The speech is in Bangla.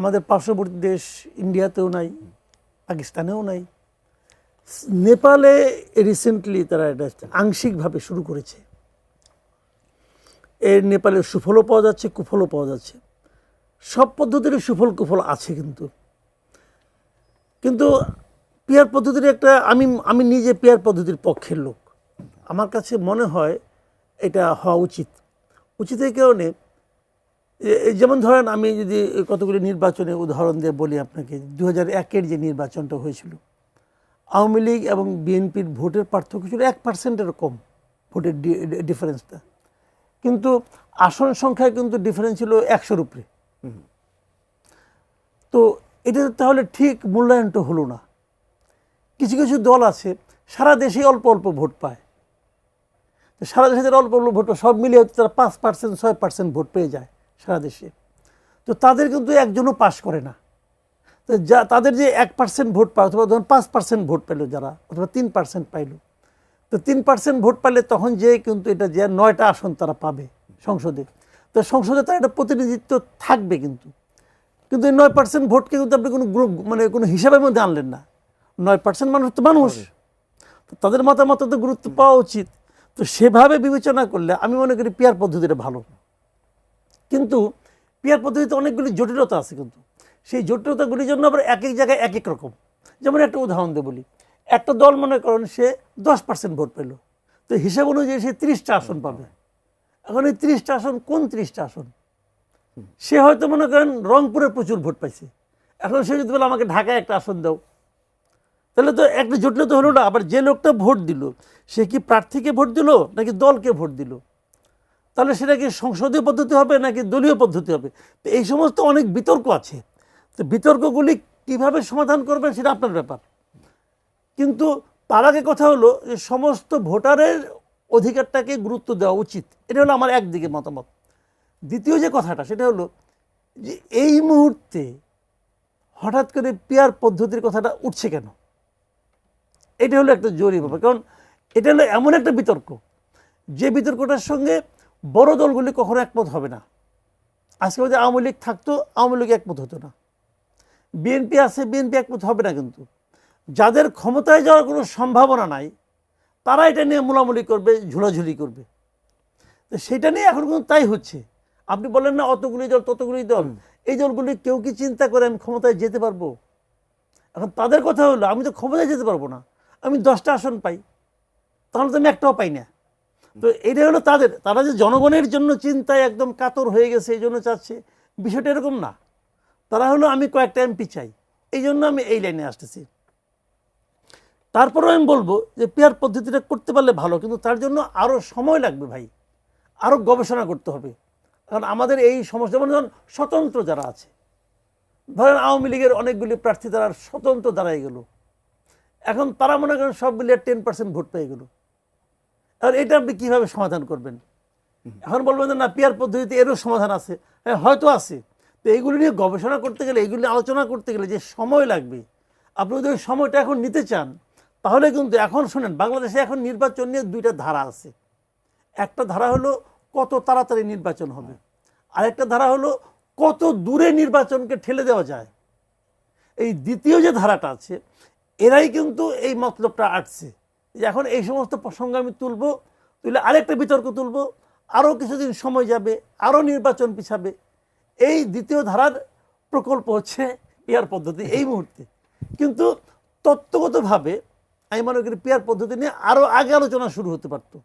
আমাদের পার্শ্ববর্তী দেশ ইন্ডিয়াতেও নাই, পাকিস্তানেও নাই। নেপালে রিসেন্টলি তারা এটা আংশিকভাবে শুরু করেছে। এর নেপালের সুফলও পাওয়া যাচ্ছে, কুফলও পাওয়া যাচ্ছে। সব পদ্ধতির সুফল কুফল আছে কিন্তু। কিন্তু পেয়ার পদ্ধতির একটা, আমি আমি নিজে পেয়ার পদ্ধতির পক্ষের লোক। আমার কাছে মনে হয় এটা হওয়া উচিত। উচিত এই কারণে যেমন ধরেন আমি যদি কতগুলি নির্বাচনের উদাহরণ দিয়ে বলি আপনাকে দু হাজার একের যে নির্বাচনটা হয়েছিল আওয়ামী লীগ এবং বিএনপির ভোটের পার্থক্য ছিল এক পার্সেন্টের কম ভোটের ডিফারেন্সটা। কিন্তু আসন সংখ্যায় কিন্তু ডিফারেন্স ছিল একশোর উপরে। তো এটা তাহলে ঠিক মূল্যায়নটা হলো না। কিছু কিছু দল আছে সারা দেশে অল্প অল্প ভোট পায়। তো সারা দেশে যারা অল্প অল্প ভোট পায়, সব মিলিয়ে তারা পাঁচ পার্সেন্ট ছয় পার্সেন্ট ভোট পেয়ে যায়। সারা দেশে। তো তাদের কিন্তু একজনও পাস করে না। তো যা তাদের যে এক পার্সেন্ট ভোট পায় অথবা ধরুন পাঁচ পার্সেন্ট ভোট পেল যারা অথবা তিন পার্সেন্ট পাইলো। তো তিন পার্সেন্ট ভোট পাইলে তখন যে কিন্তু এটা যে নয়টা আসন তারা পাবে সংসদে। তো সংসদে তার একটা প্রতিনিধিত্ব থাকবে কিন্তু। কিন্তু এই নয় পার্সেন্ট ভোটকে কিন্তু আপনি কোনো গ্রুপ মানে কোনো হিসাবের মধ্যে আনলেন না। নয় পার্সেন্ট মানুষ তো মানুষ। তো তাদের মতামত তো গুরুত্ব পাওয়া উচিত। তো সেভাবে বিবেচনা করলে আমি মনে করি পিয়ার পদ্ধতিটা ভালো। কিন্তু পিয়ার পদ্ধতিতে অনেকগুলি জটিলতা আছে কিন্তু। সেই জটিলতাগুলির জন্য আবার এক এক জায়গায় এক এক রকম। যেমন একটা উদাহরণ দিয়ে বলি। একটা দল মনে করেন সে দশ পার্সেন্ট ভোট পেল। তো হিসাব অনুযায়ী সে ত্রিশটা আসন পাবে। এখন এই ত্রিশটা আসন কোন ত্রিশটা আসন? সে হয়তো মনে করেন রংপুরে প্রচুর ভোট পাইছে। এখন সে যদি বলে আমাকে ঢাকায় একটা আসন দাও। তাহলে তো একটা জটিলতা হলো না, আবার যে লোকটা ভোট দিল, সে কি প্রার্থীকে ভোট দিল নাকি দলকে ভোট দিল? তাহলে সেটা কি সংসদীয় পদ্ধতি হবে নাকি দলীয় পদ্ধতি হবে? তো এই সমস্ত অনেক বিতর্ক আছে। তো বিতর্কগুলি কীভাবে সমাধান করবেন সেটা আপনার ব্যাপার। কিন্তু তার আগে কথা হলো যে সমস্ত ভোটারের অধিকারটাকে গুরুত্ব দেওয়া উচিত। এটা হলো আমার একদিকে মতামত। দ্বিতীয় যে কথাটা, সেটা হলো যে এই মুহূর্তে হঠাৎ করে পেয়ার পদ্ধতির কথাটা উঠছে কেন? এটা হলো একটা জরুরি ব্যাপার। কারণ এটা হলো এমন একটা বিতর্ক। যে বিতর্কটার সঙ্গে বড় দলগুলি কখনো একমত হবে না। আজকে যদি আওয়ামী লীগ থাকতো আওয়ামী লীগ একমত হতো না। বিএনপি আছে বিএনপি একমত হবে না কিন্তু। যাদের ক্ষমতায় যাওয়ার কোনো সম্ভাবনা নাই তারা এটা নিয়ে মোলামুলি করবে ঝুলাঝুলি করবে। তো সেটা নিয়ে এখন কিন্তু তাই হচ্ছে। আপনি বলেন না অতগুলি দল ততগুলি দল। এই দলগুলি কেউ কি চিন্তা করে আমি ক্ষমতায় যেতে পারব? এখন তাদের কথা হলো আমি তো ক্ষমতায় যেতে পারব না। আমি দশটা আসন পাই তাহলে তো আমি একটাও পাই না। তো এটা হলো তাদের, তারা যে জনগণের জন্য চিন্তায় একদম কাতর হয়ে গেছে, এই জন্য চাচ্ছে। বিষয়টা এরকম না। তারা হলো, আমি কয়েকটা এমপি চাই, এই জন্য আমি এই লাইনে আসতেছি। তারপরেও আমি বলব যে পেয়ার পদ্ধতিটা করতে পারলে ভালো, কিন্তু তার জন্য আরও সময় লাগবে ভাই। আরও গবেষণা করতে হবে। কারণ আমাদের এই সমস্যা, যেমন ধরুন, স্বতন্ত্র যারা আছে, ধরেন আওয়ামী লীগের অনেকগুলি প্রার্থী তারা স্বতন্ত্র দাঁড়াই গেল। এখন তারা মনে করেন সব মিলিয়ে টেন পার্সেন্ট ভোট পেয়ে গেল। আর এটা আপনি কীভাবে সমাধান করবেন? এখন বলবেন যে না পিয়ার পদ্ধতিতে এরও সমাধান আছে। হ্যাঁ হয়তো আছে। তো এইগুলি নিয়ে গবেষণা করতে গেলে এইগুলি আলোচনা করতে গেলে যে সময় লাগবে, আপনি যদি সময়টা এখন নিতে চান, তাহলে কিন্তু এখন শোনেন, বাংলাদেশে এখন নির্বাচন নিয়ে দুইটা ধারা আছে। একটা ধারা হলো কত তাড়াতাড়ি নির্বাচন হবে। আরেকটা ধারা হলো কত দূরে নির্বাচনকে ঠেলে দেওয়া যায়। এই দ্বিতীয় যে ধারাটা আছে, এরাই কিন্তু এই মতলবটা আটছে। এখন এই সমস্ত প্রসঙ্গ আমি তুলব, তুলে আরেকটা বিতর্ক তুলব, আরও কিছুদিন সময় যাবে, আরও নির্বাচন পিছাবে। এই দ্বিতীয় ধারার প্রকল্প হচ্ছে পিয়ার পদ্ধতি এই মুহূর্তে। কিন্তু তত্ত্বগতভাবে আমি মনে করি পেয়ার পদ্ধতি নিয়ে আরও আগে আলোচনা শুরু হতে পারতো।